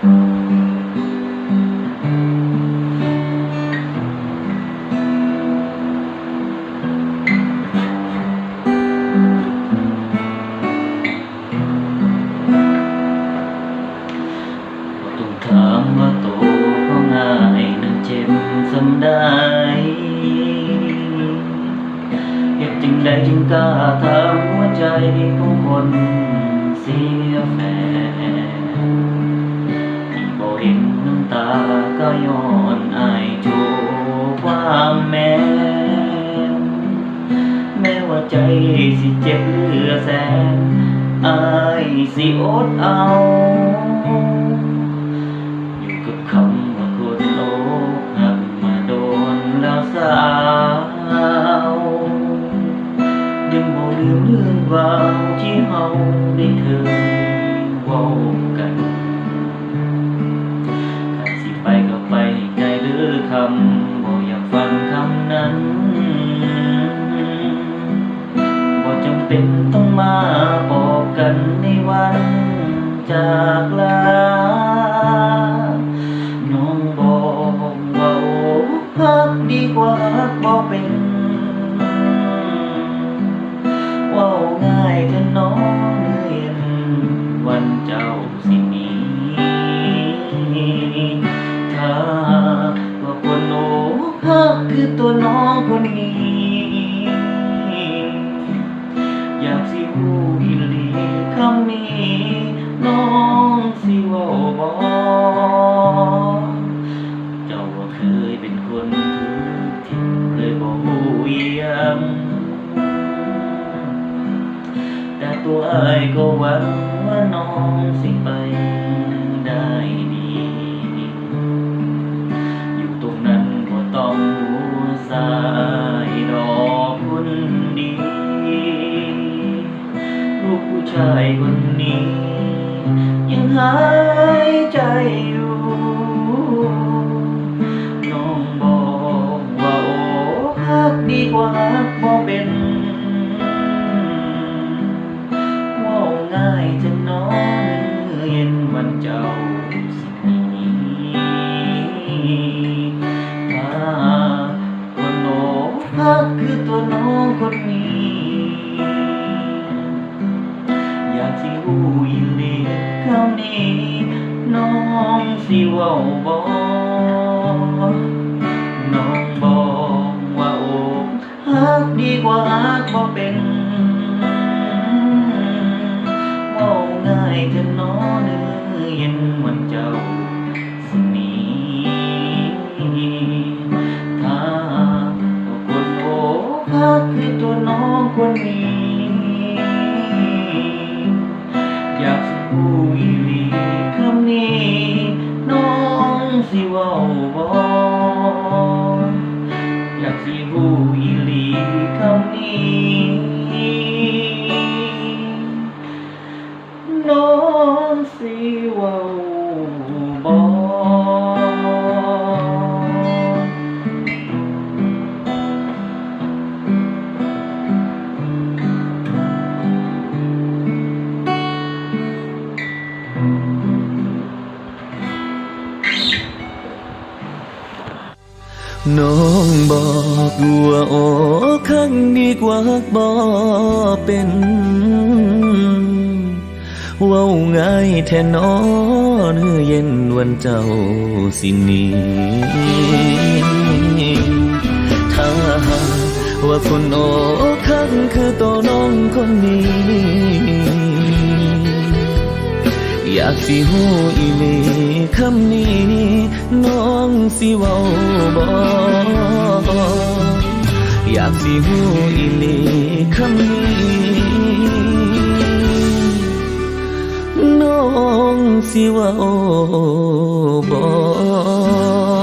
บ่ต้งถามาโตเพราะง่ายนั้นเจ็บสำได้เฮ็ดจึงได้จึงกล้าถามหัวใจของคนสี ก็ย้อนอายโจความแม่แม้ว่าใจสิเจ็บเหลือแสนอายสิอดเอา จำเป็นต้องมาบอกกันในวันจากลา น้องบอกว่าโอ้ฮักดีกว่าฮักบ่เป็นเว่าง่ายเถอะน้องเรียนวันเจ้าสิหนีถ้าว่าคนโอ้ฮักคือตัวน้องคนนี้ สิวอีหลีคำนี้น้องสิว่าบ่เจ้าว่าเคยเป็นคนถูกทิ้งเลยบอกเยี่ยมแต่ตัวไอ้ก็หวังว่าน้องสิไป ชายคนนี้ ยังหายใจอยู่น้องบอกว่าโอ้ฮักดีกว่าฮักบ่เป็นว่าง่ายจะน้องเย็นวันเจ้าสิหนีถ้าคนโอ้ฮักคือตัวน้องคนนี้ สิรู้อีหลีคำนี้น้องสิว้าบ่น้องบอกว่าโอ้ฮักดีกว่าฮักบ่เป็นเว้าง่ายเถอะน้อเนื้อเย็นวันเจ้าสนีถ้าว่าคนโอ้ฮักคือตัวน้องคนนี้ อ น้องบอกว่าโอ้ข้างดีกว่าฮักบ่เป็นเว้าง่ายแท้นอเนื้อเย็นวันเจ้าสินีถ้าหากว่าคนโอ้ข้างคือตัวน้องคนนี้ากสิหูอีเลีคำนี้น้องสิเว้าบ่อยากสิหูอีเลีคำนี้น้องสิเว้าบ่